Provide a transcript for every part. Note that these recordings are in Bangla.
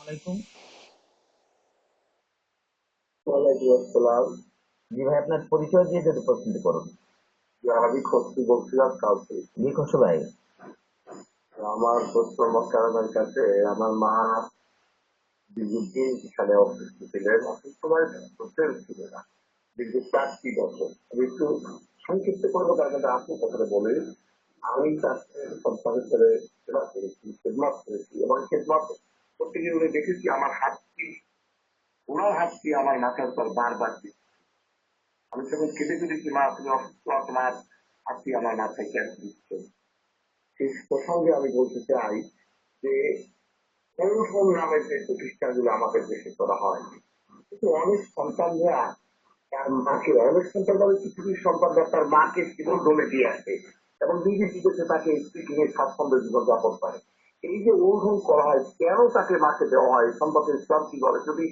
আলাইকুম। আসসালাম। জি ভাই আপনার পরিচয় দিয়ে যদি প্রশ্নটি করুন। আমি খসরু বলছিলাম কাউকে জি খসু ভাই। আমার প্রশ্ন মক্কার কাছে আমার মা দীর্ঘদিন অসুস্থ ছিলেন অসুস্থ মানে সুস্থের ছিল না দীর্ঘ চারটি বছর। আমি একটু সংক্ষিপ্ত করব তার মধ্যে আপনি কথাটা বলে আমি তাকে সন্তান হিসেবে সেবা করেছি খেদমাত করেছি এবং খেদমাত করতে দেখেছি আমার হাতটি ওনার হাতটি আমার মাথার পর বারবার দিচ্ছে আমি তখন কেঁদে ফেলেছি মা, তুমি অসুস্থ, তোমার হাতটি আমার মাথায় কেন দিচ্ছে? সেই প্রসঙ্গে আমি বলতে চাই যে অনুসরণ নামের যে প্রতিষ্ঠানগুলো আমাদের দেশে করা হয়, কিন্তু অনেক সন্তানরা তার মাকে, অনেক সন্তানরা কিছু সন্তানরা তার মাকে জীবন দলে দিয়ে আসে এবং নিজে বিদেশে তাকে স্ত্রীকে নিয়ে স্বাচ্ছন্দ্য জীবন যাপন করে। এই যে অনুসরণ করা হয় কেন তাকে মাকে দেওয়া হয়? সম্পর্কে ইসলাম কি বলে? যদি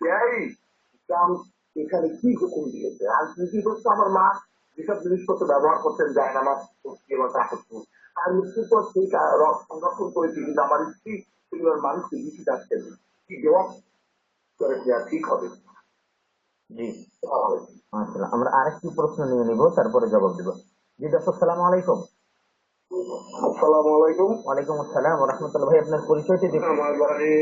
দেয় ইসলাম এখানে কি হুকুম দিয়েছে? আর যদি হচ্ছে আমার মা যেসব জিনিসপত্র ব্যবহার করতেন যায় না আমার এবং তা হচ্ছে আর মৃত্যুর পর সেই সংরক্ষণ করেছি কিন্তু আমার স্ত্রী পরিবার মানুষকে বেশি থাকতেন কি দেওয়া করে দেওয়া ঠিক হবে? জি। আমরা আরেকটি প্রশ্ন নিয়ে নিব তারপরে জবাব দিব। জি দর্শক সালাম আলাইকুম। আসসালামু আলাইকুম ওয়ালাইকুম আসসালাম রহমতুল্লাহ। ভাই আপনার পরিচয়টি দেখুন। আমার বাড়ি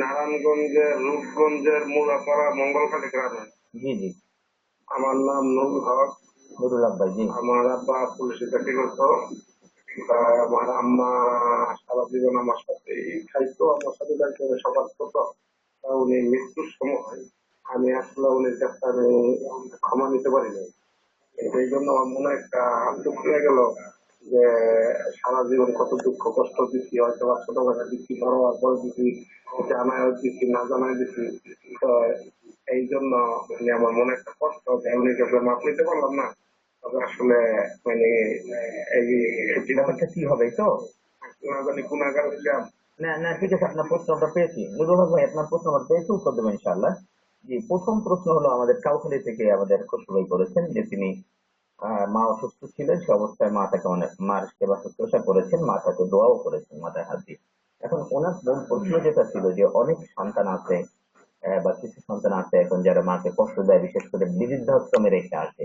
নারায়ণগঞ্জের রূপগঞ্জের মুরাপাড়া মঙ্গলকালী গ্রামে। জি জি। আমার নাম নুরুল হক। ভাই জি। আমার আব্বা পুলিশে চাকরি করতো। আমার আম্মা সারা জীবন আমার সাথে খাইতো আমার সাথে থাকতো সবার করতো। উনি মৃত্যুর সময় আমি আসলে উনি কাছে আমি ক্ষমা নিতে পারি নাই এই জন্য আমার মনে একটা দুঃখ হয়ে গেল যে সারা জীবন কত দুঃখ কষ্ট দিচ্ছি হয়তো বা ছোটবেলা দিচ্ছি বড় পরে দিচ্ছি জানায় দিচ্ছি না জানায় দিচ্ছি। তো এই জন্য মানে আমার মনে একটা কষ্ট কাছে মাপ নিতে পারলাম না তবে আসলে মানে এই ব্যাপারটা কি হবে তো? না জানি গুণাগার ছিলাম না না ঠিক আছে আপনার প্রশ্ন আমরা পেয়েছি। নুরুল ভাই আপনার প্রশ্ন আমরা পেয়েছি উত্তর দেবেন ইনশাআল্লাহ। জি প্রথম প্রশ্ন হলো আমাদের কাউখালী থেকে আমাদের খসরু করেছেন যে তিনি মা অসুস্থ ছিলেন সে অবস্থায় মা তাকে অনেক মার সেবা শুশ্রূষা করেছেন মা তাকে দোয়াও করেছেন মাথায় হাত দিয়ে। এখন ওনার মূল প্রশ্ন যেটা ছিল যে অনেক সন্তান আছে বা কিছু সন্তান আছে এখন যারা মাকে কষ্ট দেয় বিশেষ করে বৃদ্ধাশ্রমে রেখে আসে।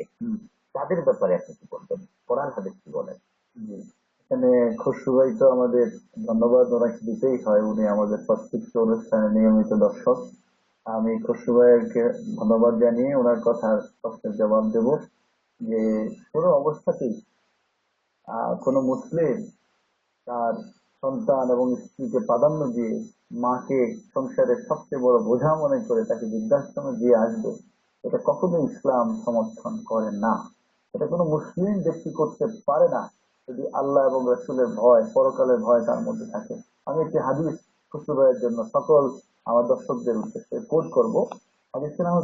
তাদের ব্যাপারে আপনি কি বলবেন? কোরআন হাদিস কি বলেন। এখানে খসরু ভাই তো আমাদের ধন্যবাদ ওনাকে দিতেই হয়। উনি আমাদের প্রত্যেকটি অনুষ্ঠানে নিয়মিত দর্শক। আমি খসরু ভাইকে ধন্যবাদ জানিয়ে ওনার কথার প্রশ্নের জবাব দেব। যে কোনো অবস্থাতেই কোনো মুসলিম তার সন্তান এবং স্ত্রীকে প্রাধান্য দিয়ে মাকে সংসারের সবচেয়ে বড় বোঝা মনে করে তাকে বৃদ্ধাশ্রমে দিয়ে আসবে, এটা কখনো ইসলাম সমর্থন করে না। এটা কোনো মুসলিম ব্যক্তি করতে পারে না যদি আল্লাহ এবং রসুলের ভয়, পরকালের ভয় তার মধ্যে থাকে। আমি একটি হাদিস খুশু ভাইয়ের জন্য সকল আমার দর্শকদের উদ্দেশ্যে কোট করব। হাদিসের নাম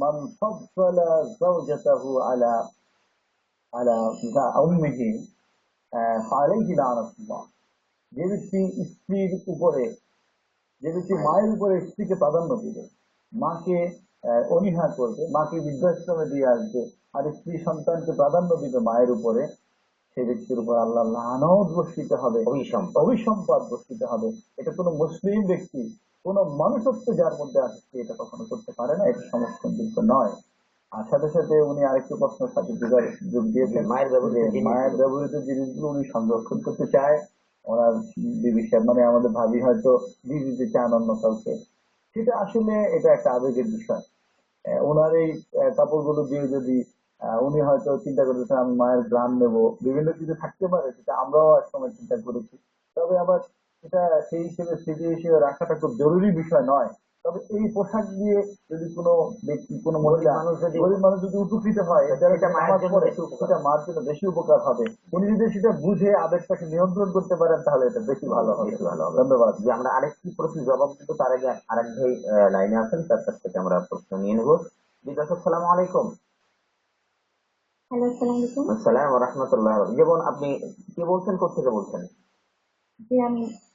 হচ্ছে মান ফাদ্দালা যাওজাতাহু আলা আলা উম্মিহি ফালাইহি লানাতুল্লাহ যে ব্যক্তি স্ত্রীর উপরে যে ব্যক্তি মায়ের উপরে স্ত্রীকে প্রাধান্য দিবে, মাকে অনীহা করবে, মাকে বৃদ্ধাশ্রমে দিয়ে আসবে, আর স্ত্রী সন্তানকে প্রাধান্য দিবে মায়ের উপরে সে ব্যক্তির উপর আল্লাহ লানত বর্ষিত হবে অভিসম্পদ বর্ষিত হবে। এটা কোনো মুসলিম ব্যক্তি কোন মানুষত্ব যার মধ্যে আছে সে এটা কখনো করতে পারে না এটা সমর্থনযোগ্য নয়। আর সাথে সাথে উনি আরেকটি প্রশ্নের সাথে যোগা- দিয়েছেন মায়ের ব্যবহৃত মায়ের ব্যবহৃত জিনিসগুলো উনি সংরক্ষণ করতে চায়। ওনার বিবি মানে আমাদের ভাবি হয়তো দিয়ে দিতে চান অন্য কাউকে। সেটা আসলে এটা একটা আবেগের বিষয়। ওনার এই কাপড়গুলো দিয়ে যদি উনি হয়তো চিন্তা করতেছেন আমি মায়ের গ্রাম নেব। বিভিন্ন কিছু থাকতে পারে সেটা আমরাও এক সময় চিন্তা করেছি। তবে আবার এটা সেই হিসেবে স্মৃতি হিসেবে রাখাটা খুব জরুরি বিষয় নয়। তবে এই পোশাক দিয়ে যদি কোনো ব্যক্তি কোনো মহিলা মানুষ যদি- গরিব মানুষ যদি উপকৃত হয় এটা মার জন্য বেশি উপকার। হবে। উনি যদি সেটা বুঝে আবেগটাকে নিয়ন্ত্রণ করতে পারেন তাহলে এটা বেশি ভালো হবে। ভালো হবে। ধন্যবাদ। যে আমরা আরেকটি প্রশ্ন জবাব দিব তার আগে আরেক ভাই লাইনে আছেন তার কাছ থেকে আমরা প্রশ্ন নিয়ে নেব। জি দর্শক সালাম আলাইকুম। আসসালামু আলাইকুম। আসসালাম রহমতুল্লাহ। যেমন আপনি কি বলছেন কোথেকে বলছেন? আমি